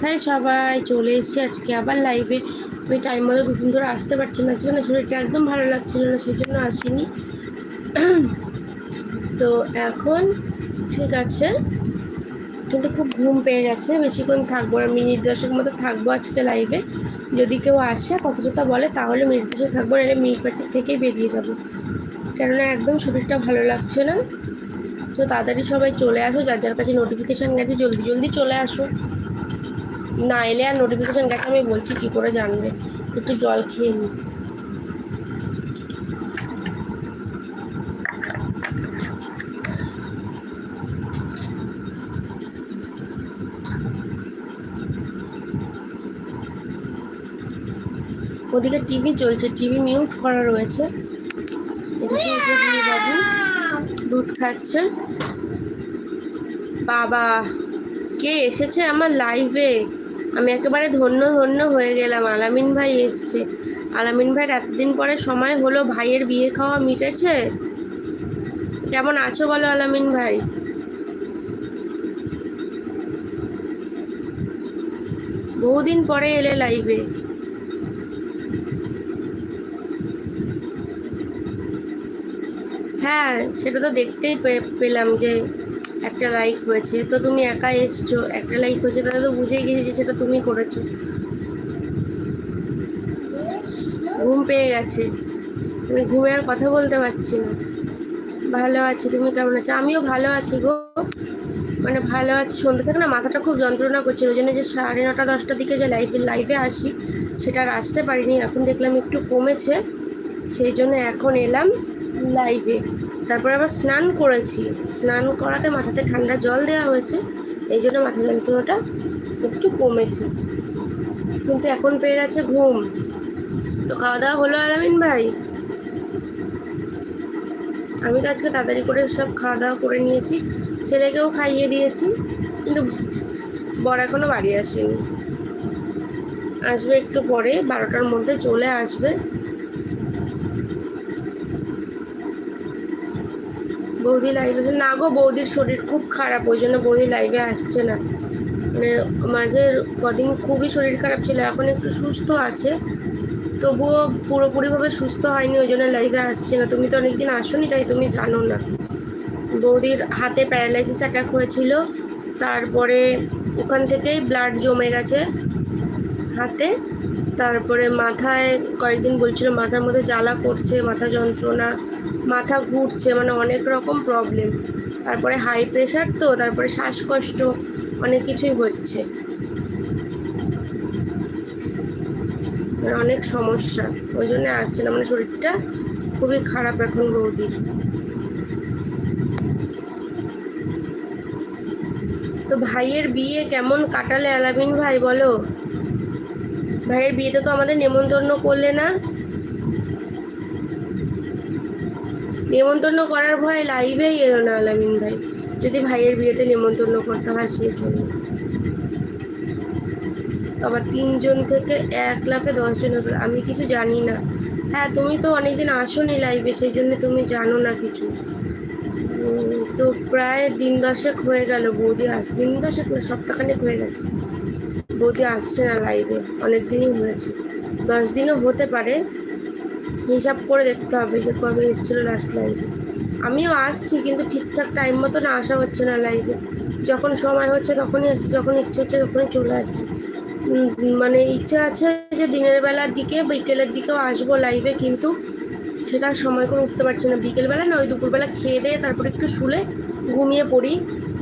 কোথায় সবাই? চলে এসেছি আজকে আবার লাইভে আমি টাইম মতো দুদিন ধরে আসতে পারছি না, আজকে না শরীরটা একদম ভালো লাগছিল না সেই জন্য আসিনি। তো এখন ঠিক আছে। কিন্তু খুব ঘুম পেয়ে গেছে, বেশিক্ষণ থাকব না, মিনিট দশেক মতো থাকব আজকে লাইভে যদি কেউ আসে কথা টথা বলে, তাহলে মিনিট দশেক থাকব, নাহলে মিনিট পাঁচেক থেকেই বেরিয়ে যাব। কেননা একদম শরীরটা ভালো লাগছে না। তো তাড়াতাড়ি সবাই চলে আসো, যার যার কাছে নোটিফিকেশান গেছে, জলদি জলদি চলে আসো। না এলে আর নোটিফিকেশান গেছে আমি বলছি, কী করে জানবে? একটু জল খেয়ে নিই ওদিকে টিভি চলছে টিভি মিউট করা রয়েছে। বাবু দুধ খাচ্ছে। বাবা, কে এসেছে আমার লাইভে আমি একেবারে ধন্য ধন্য হয়ে গেলাম। আলামিন ভাই এসছে। আলামিন ভাইয়ের এতদিন পরে সময় হলো ভাইয়ের বিয়ে খাওয়া মিটেছে? কেমন আছো বলো আলামিন ভাই? বহুদিন পরে এলে লাইভে হ্যাঁ সেটা তো দেখতেই পেলাম যে একটা লাইক হয়েছে। তো তুমি একা এসছো, একটা লাইক হয়েছে, তাহলে তো বুঝেই গেছি যে সেটা তুমি করেছ। ঘুম পেয়ে গেছে। আমি ঘুমে আর কথা বলতে পারছি না। ভালো আছি, তুমি কেমন আছো? আমিও ভালো আছি গো। মানে ভালো আছি, সন্ধ্যে থেকে না মাথাটা খুব যন্ত্রণা করছে, ওই জন্য যে সাড়ে নটা, দশটার দিকে যে লাইভে লাইভে আসি, সেটা আর আসতে পারিনি। এখন দেখলাম একটু কমেছে, সেই জন্য এখন এলাম লাইভে তারপরে আবার স্নান করেছি। স্নান করাতে মাথাতে ঠান্ডা জল দেওয়া হয়েছে, এই জন্য মাথা যন্ত্রণাটা একটু কমেছে। কিন্তু এখন পেয়ে গেছে ঘুম। তো খাওয়া দাওয়া হলো আলামিন ভাই? আমি তো আজকে তাড়াতাড়ি করে সব খাওয়া দাওয়া করে নিয়েছি। ছেলেকেও খাইয়ে দিয়েছি, কিন্তু বড় এখনও বাড়ি আসেনি। আসবে একটু পরে, বারোটার মধ্যে চলে আসবে। বৌদি লাইভে না গো, বৌদির শরীর খুব খারাপ, ওই জন্য বৌদি লাইভে আসছে না। মানে মাঝে কদিন খুবই শরীর খারাপ ছিল, এখন একটু সুস্থ আছে। তবুও পুরোপুরিভাবে সুস্থ হয়নি, ওই জন্য লাইভে আসছে না। তুমি তো অনেকদিন আসোনি, তাই তুমি জানো না। বৌদির হাতে প্যারালাইসিস অ্যাটাক হয়েছিল, তারপরে ওখান থেকেই ব্লাড জমে গেছে হাতে। তারপরে মাথায় কয়েকদিন বলছিল মাথার মধ্যে জ্বালা করছে, মাথা যন্ত্রণা। মাথা ঘুরছে মানে অনেক রকম প্রবলেম তারপরে হাই প্রেশার তো, তারপরে শ্বাসকষ্ট, অনেক কিছুই হচ্ছে। অনেক সমস্যা, ওই জন্য আসছে না মানে শরীরটা খুবই খারাপ এখন বৌদির। তো ভাইয়ের বিয়ে কেমন কাটালে আলামিন ভাই বলো? ভাইয়ের বিয়েতে তো আমাদের নেমন্তন্ন করলে না? নেমন্তন্ন করার ভয় লাইভেই এলো না আলামিন ভাই। যদি ভাইয়ের বিয়েতে নেমন্তন্ন করতে হয় সেই জন্য আবার তিনজন থেকে এক লাফে দশজন গেলো। আমি কিছু জানি না। হ্যাঁ তুমি তো অনেকদিন আসোনি লাইভে সেই জন্য তুমি জানো না কিছু। তো প্রায় দিন দশেক হয়ে গেল। বৌদি আস, দিন দশেক সপ্তাহখানেক হয়ে গেছে। বৌদি আসছে না লাইভে অনেক দিনই হয়েছে। দশ দিনও হতে পারে হিসাব করে দেখতে হবে যে কবে এসেছিল লাস্ট লাইভে আমিও আসছি, কিন্তু ঠিকঠাক টাইম মতো না আসা হচ্ছে না লাইভে যখন সময় হচ্ছে তখনই আসছি, যখন ইচ্ছে হচ্ছে তখনই চলে আসছি। মানে ইচ্ছা আছে যে দিনের বেলার দিকে, বিকেলের দিকেও আসব লাইভে কিন্তু সেটা সময় করে উঠতে পারছি না। বিকেলবেলা না, ওই দুপুরবেলা খেয়ে দিয়ে তারপরে একটু শুলে ঘুমিয়ে পড়ি,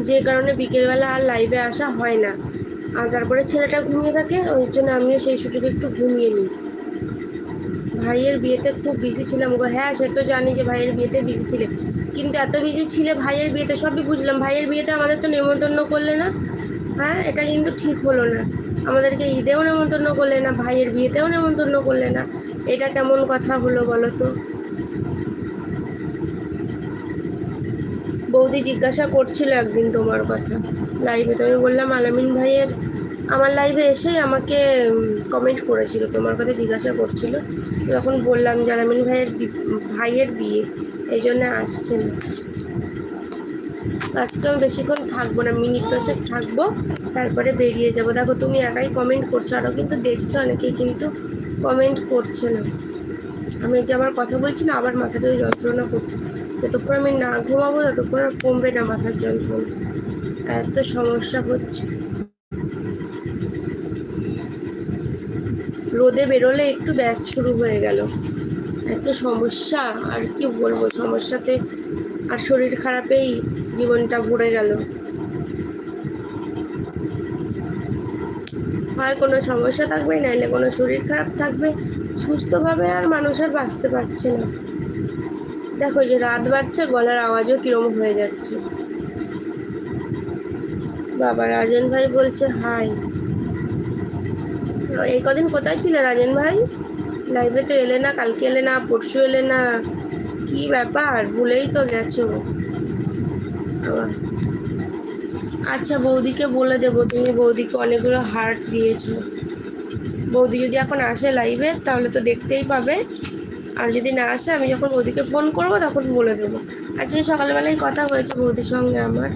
যে কারণে বিকেলবেলা আর লাইভে আসা হয় না। আর তারপরে ছেলেটা ঘুমিয়ে থাকে, ওই জন্য আমিও সেই সুযোগে একটু ঘুমিয়ে নিই। ভাইয়ের বিয়েতে খুব বিজি ছিলাম গো। হ্যাঁ সে তো জানি যে ভাইয়ের বিয়েতে বিজি ছিলে। কিন্তু এত বিজি ছিলে ভাইয়ের বিয়েতে, সবই বুঝলাম। ভাইয়ের বিয়েতে আমাদের তো নেমন্তন্ন করলে না। হ্যাঁ এটা কিন্তু ঠিক হলো না। আমাদেরকে ঈদেও নেমন্তন্ন করলে না, ভাইয়ের বিয়েতেও নেমন্তন্ন করলে না। এটা কেমন কথা হলো বলো তো? বৌদি জিজ্ঞাসা করছিল একদিন তোমার কথা। লাইভে তো আমি বললাম, আলামিন ভাইয়ের আমার লাইভে এসেই আমাকে কমেন্ট করেছিল, তোমার কথা জিজ্ঞাসা করছিল। তখন বললাম আলামিন ভাইয়ের ভাইয়ের বিয়ে, এই জন্য আসছে না। আজকে আমি বেশিক্ষণ থাকব না, মিনিট দশেক থাকব, তারপরে বেরিয়ে যাব। দেখো, তুমি একাই কমেন্ট করছ আরও কিন্তু দেখছ অনেকেই কিন্তু কমেন্ট করছে না। আমি যে আবার কথা বলছি না, আবার মাথাটা যন্ত্রণা করছে। যতক্ষণ আমি না ঘুমাবো, ততক্ষণ আর কমবে না মাথার যন্ত্রণা। এত সমস্যা হচ্ছে। রোদে বেরোলে একটু ব্যাস শুরু হয়ে গেল। এত সমস্যা, আর কি বলব, সমস্যাতে আর শরীর খারাপেই জীবনটা ভরে গেল। হয় কোনো সমস্যা থাকবে, নাইলে কোনো শরীর খারাপ থাকবে, সুস্থভাবে আর মানুষ আর বাঁচতে পারছে না। দেখো যে রাত বাড়ছে, গলার আওয়াজও কিরম হয়ে যাচ্ছে। বাবা রাজেন ভাই বলছে, হাই। এই কদিন কোথায় ছিলে রাজেন ভাই? লাইভে তো এলে না, কালকে এলে না, পরশু এলে না। কি ব্যাপার? ভুলেই তো গেছো। আচ্ছা বৌদিকে বলে দেবো। তুমি বৌদিকে অনেকগুলো হার্ট দিয়েছ। বৌদি যদি এখন আসে লাইভে তাহলে তো দেখতেই পাবে। আর যদি না আসে, আমি যখন বৌদিকে ফোন করব, তখন বলে দেবো। আজকে সকালবেলায় কথা হয়েছে বৌদির সঙ্গে আমার।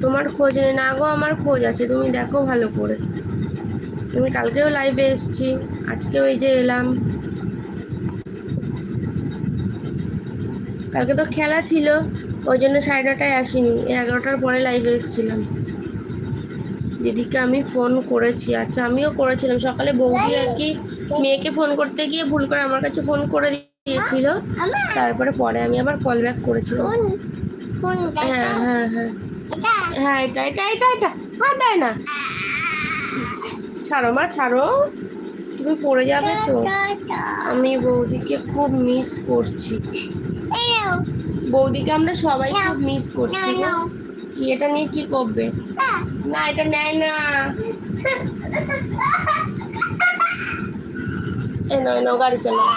তোমার খোঁজ নেই না গো, আমার খোঁজ আছে। তুমি দেখো ভালো করে। আমি কালকেও লাইভে এসেছি আজকেও এই যে এলাম। কালকে তো খেলা ছিল ওই জন্য সাড়ে নটায় আসিনি এগারোটার পরে লাইভে এসেছিলাম। দিদিকে আমি ফোন করেছি আচ্ছা আমিও করেছিলাম সকালে বৌদি আর কি মেয়েকে ফোন করতে গিয়ে ভুল করে আমার কাছে ফোন করে দিয়েছিল তারপরে পরে আমি আবার কল ব্যাক করেছিলাম। হ্যাঁ হ্যাঁ হ্যাঁ। হ্যাঁ এটা এটা এটা এটা হ্যাঁ দেয় না। ছাড়ো মা, ছাড়ো। তুমি পড়ে যাবে তো। আমি বৌদিকে খুব মিস করছি। বৌদিকে আমরা সবাই খুব মিস করছি কি এটা নিয়ে কি করবে? না, এটা নেয় না। এ নাও গাড়ি চালাও।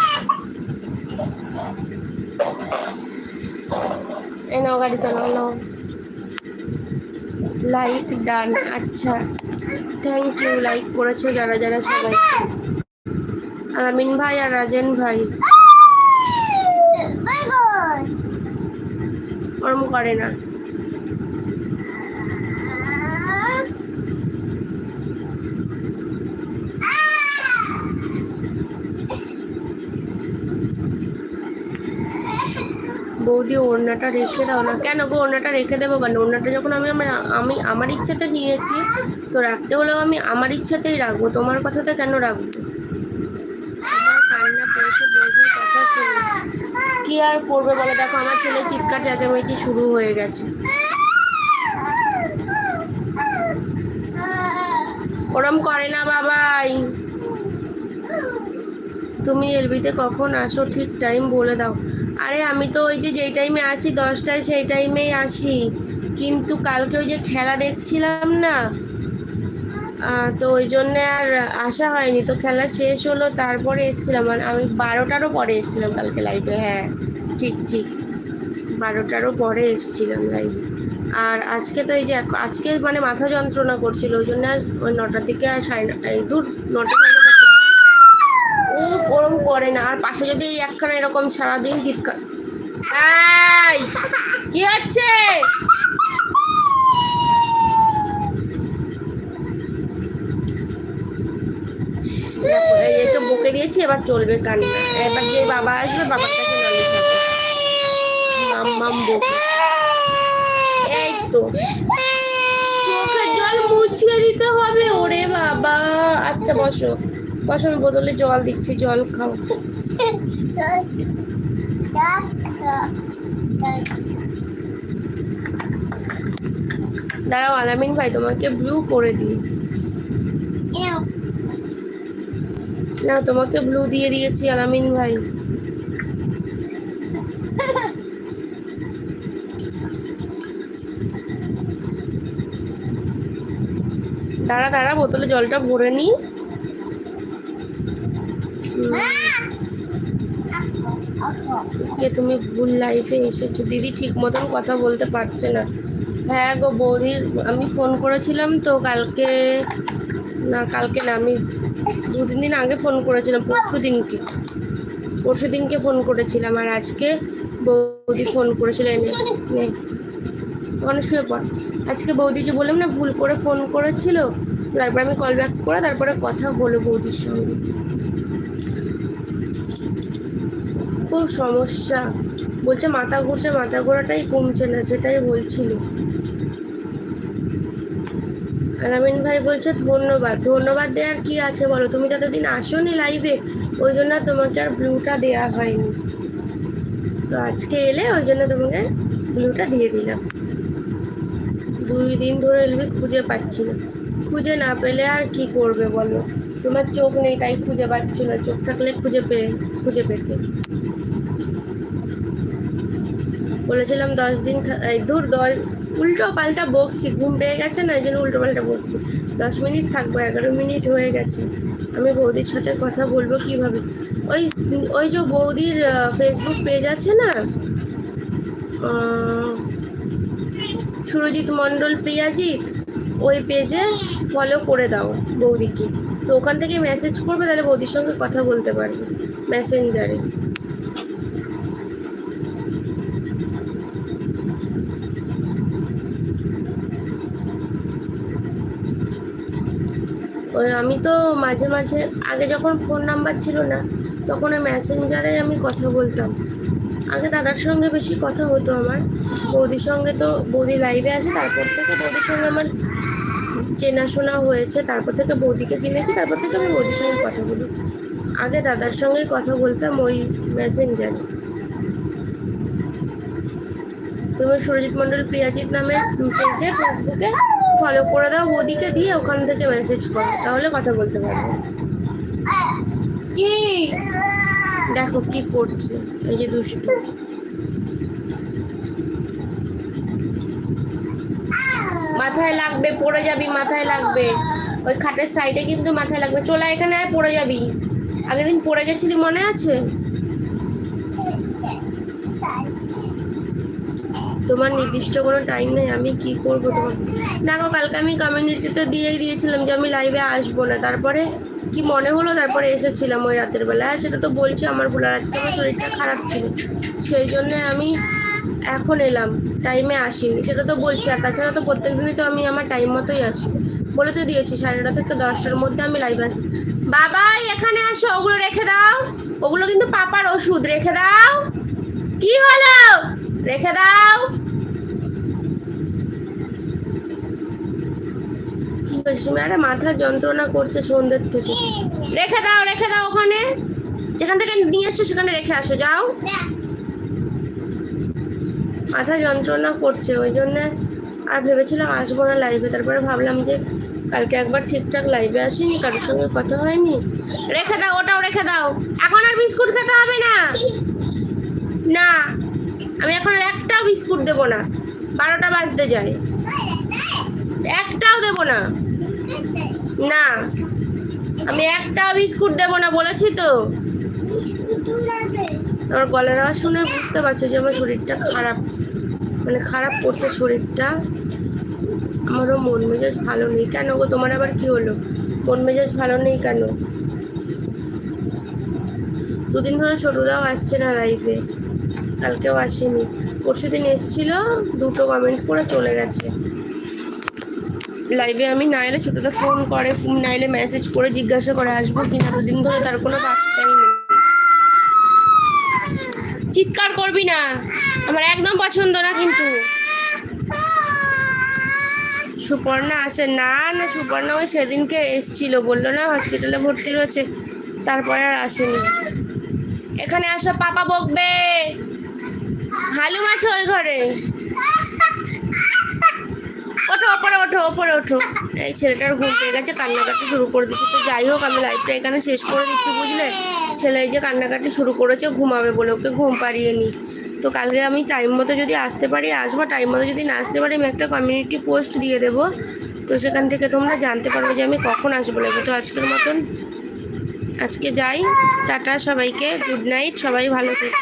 এ গাড়ি চালাও লাইক ডান আচ্ছা। থ্যাংক ইউ লাইক করেছ যারা যারা সবাই। আলামিন ভাই আর রাজেন ভাই। ওরম করে না। বৌদি, ওড়নাটা রেখে দাও না। কেন গো, ওড়নাটা রেখে দেবো কেন? ওড়নাটা যখন আমি আমি আমার ইচ্ছাতে নিয়েছি তো রাখতে হলেও আমি আমার ইচ্ছাতেই রাখব। তোমার কথাতে কেন রাখব? কি আর করবে বলে? দেখো, আমার ছেলে চিৎকার চেঁচামেচি শুরু হয়ে গেছে। ওরম করে না বাবাই। তুমি এলবিতে কখন আসো? ঠিক টাইম বলে দাও। আরে, আমি তো ওই যে যেই টাইমে আসি, দশটায় সেই টাইমেই আসি। কিন্তু কালকে ওই যে খেলা দেখছিলাম না তো ওই জন্যে আর আসা হয়নি। তো খেলা শেষ হলো, তারপরে এসেছিলাম। আর আমি বারোটারও পরে এসেছিলাম কালকে লাইভে হ্যাঁ ঠিক ঠিক। বারোটারও পরে এসেছিলাম লাইভে আর আজকে তো এই যে আজকে মানে মাথা যন্ত্রণা করছিল। ওই জন্য ওই নটার দিকে আর সাড়ে এই দূর, নটা সাড়ে উফ, ওরম করে না। আর পাশে যদি এই একখানা এরকম সারাদিন চিৎকার কি হচ্ছে দেখো, বকে দিয়েছি, এবার চলবে কান্না। এবার যে বাবা আসবে, বাবার কাছে নালিশ মাম মাম বকে এই তো। চোখের জল মুছিয়ে দিতে হবে, ওরে বাবা। আচ্ছা বসো। বসো, আমি বোতলে জল দিচ্ছি, জল খাও। দাঁড়াও, আলামিন ভাই, তোমাকে ব্লু করে দিই। না, তোমাকে ব্লু দিয়ে দিয়েছি, আলামিন ভাই। দাঁড়া দাঁড়া, বোতলে জলটা ভরে নি। তুমি ভুল লাইফে এসেছ? দিদি ঠিক মতন কথা বলতে পারছে না। হ্যাঁ গো, বৌদির, আমি ফোন করেছিলাম তো, কালকে, না কালকে না, আমি দু তিন দিন আগে ফোন করেছিলাম, পরশু দিনকে। পরশু দিনকে ফোন করেছিলাম আর আজকে বৌদি ফোন করেছিল এনে ওখানে শুয়ে পড়। আজকে বৌদি যে বললাম, না, ভুল করে ফোন করেছিল। তারপর আমি কল ব্যাক করে তারপরে কথা বলো বৌদির সঙ্গে। খুব সমস্যা। বলছে, মাথা ঘুরছে মাথা ঘোরাটাই কমছে না, সেটাই বলছিল। আলামিন ভাই বলছে, ধন্যবাদ ধন্যবাদ দেওয়ার কি আছে বলো? তুমি তো এতদিন আসোনি লাইভে ওই জন্য তোমাকে আর ব্লুটা দেওয়া হয়নি। তো আজকে এলে ওই জন্য তোমাকে ব্লুটা দিয়ে দিলাম। দুই দিন ধরে এলবি, খুঁজে পাচ্ছি না। খুঁজে না পেলে আর কি করবে বলো? তোমার চোখ নেই, তাই খুঁজে পাচ্ছ না। চোখ থাকলে খুঁজে পেয়ে, খুঁজে পেতে। বলেছিলাম দশ দিন দূর দশ উল্টো পাল্টা বকছি, ঘুম পেয়ে গেছে না, এই জন্য উল্টো পাল্টা বকছি। দশ মিনিট থাকব, এগারো মিনিট হয়ে গেছে। আমি বৌদির সাথে কথা বলব কীভাবে? ওই ওই যে বৌদির ফেসবুক পেজ আছে না? সুরজিৎ মণ্ডল প্রিয়াজিৎ, ওই পেজে ফলো করে দাও বৌদিকে। তো ওখান থেকে মেসেজ করবে, তাহলে বৌদির সঙ্গে কথা বলতে পারবে। মেসেঞ্জারে ওই আমি তো মাঝে মাঝে, আগে যখন ফোন নাম্বার ছিল না, তখন ওই মেসেঞ্জারে আমি কথা বলতাম। আগে দাদার সঙ্গে বেশি কথা হতো আমার। বৌদির সঙ্গে তো, বৌদি লাইভে আসে, তারপর থেকে বৌদির সঙ্গে আমার চেনাশোনা হয়েছে, তারপর থেকে বৌদিকে চিনেছি, তারপর থেকে আমি বৌদির সঙ্গে কথা বলি। আগে দাদার সঙ্গে কথা বলতাম ওই মেসেঞ্জারে তুমি সুরজিৎ মণ্ডল, প্রিয়াজিৎ নামে পেজে ফেসবুকে ফলো করে দাও বৌদিকে দিয়ে ওখান থেকে মেসেজ করো, তাহলে কথা বলতে পারব। কি? দেখো কি করছে, এই যে দুষ্টু। মাথায় লাগবে, পড়ে যাবি, মাথায় লাগবে। ওই খাটের সাইডে কিন্তু মাথায় লাগবে। চলে এখানে আয়, পড়ে যাবি। আগের দিন পড়ে গেছিলি, মনে আছে? তোমার নির্দিষ্ট কোনো টাইম নেই, আমি কি করব তোমার? গো কালকে আমি কমিউনিটিতে দিয়েই দিয়েছিলাম যে আমি লাইভে আসব না। তারপরে কি মনে হলো? তারপরে এসেছিলাম ওই রাতের বেলা হ্যাঁ সেটা তো বলছি, আমার ভুল আর আজকে আমার শরীরটা খারাপ ছিল। সেই জন্যে আমি এখন এলাম। টাইমে আসিনি। সেটা তো বলছি। আর তাছাড়া তো প্রত্যেক দিনই তো আমি আমার টাইম মতোই আসি। বলে তো দিয়েছি, সাড়ে নটা থেকে দশটার মধ্যে আমি লাইভ আসি বাবাই, এখানে আসো, ওগুলো রেখে দাও। ওগুলো কিন্তু পাপার ওষুধ। রেখে দাও। কি হলো? রেখে দাও কি হয়েছে সুমি? আরে মাথার যন্ত্রণা করছে সন্ধ্যের থেকে। রেখে দাও রেখে দাও ওখানে। যেখান থেকে নিয়ে এসছো, সেখানে রেখে আসো, যাও। মাথা যন্ত্রণা করছে, ওই জন্যে আর ভেবেছিলাম আসব না লাইভে তারপরে ভাবলাম যে কালকে একবার ঠিকঠাক লাইভে আসিনি, কারোর সঙ্গে কথা হয়নি। রেখে দাও, ওটাও রেখে দাও। এখন আর বিস্কুট খেতে হবে না। না, আমি এখন আর একটাও বিস্কুট দেবো না। বারোটা বাজতে যায়। একটাও দেবো না। না, আমি একটা বিস্কুট দেবো না, বলেছি তো। আমার গলার আওয়াজ শুনে বুঝতে পারছ যে আমার শরীরটা খারাপ মানে খারাপ করছে শরীরটা। আমারও মন মেজাজ ভালো নেই কেন গো? তোমার আবার কি হলো? মন মেজাজ ভালো নেই কেন? দুদিন ধরে ছোটদাও আসছে না লাইফে কালকেও আসেনি। পরশু দিন এসছিল, দুটো কমেন্ট করে চলে গেছে। লাইভে আমি না এলে ছোটদা ফোন করে, না এলে মেসেজ করে, জিজ্ঞাসা করে, আসব কিনা দুদিন ধরে তার কোনো বার্তাই নেই। চিৎকার করবি না। আমার একদম পছন্দ না কিন্তু। সুপর্ণা আসে। না না, সুপর্ণা ওই সেদিনকে এসছিল। বলল না হসপিটালে ভর্তি রয়েছে। তারপরে আর আসেনি। এখানে আসো, পাপা বকবে। হালুম আছে ওই ঘরে। ওঠো, ওপরে ওঠো ওপরে ওঠো। এই ছেলেটার ঘুম পেয়ে গেছে, কান্নাকাটি শুরু করে দিচ্ছে। তো যাই হোক, আমি লাইফটা এখানে শেষ করে দিচ্ছি, বুঝলে? ছেলে যে কান্নাকাটি শুরু করেছে, ঘুমাবে বলে ওকে ঘুম পাড়িয়ে নি। তো কালকে আমি টাইম মতো যদি আসতে পারি, আসব? টাইম মতো যদি না আসতে পারি, আমি একটা কমিউনিটি পোস্ট দিয়ে দেবো। তো সেখান থেকে তোমরা জানতে পারবে যে আমি কখন আসব লাগবে। তো আজকের মতন আজকে যাই, টাটা সবাইকে গুড নাইট সবাই ভালো থেকো।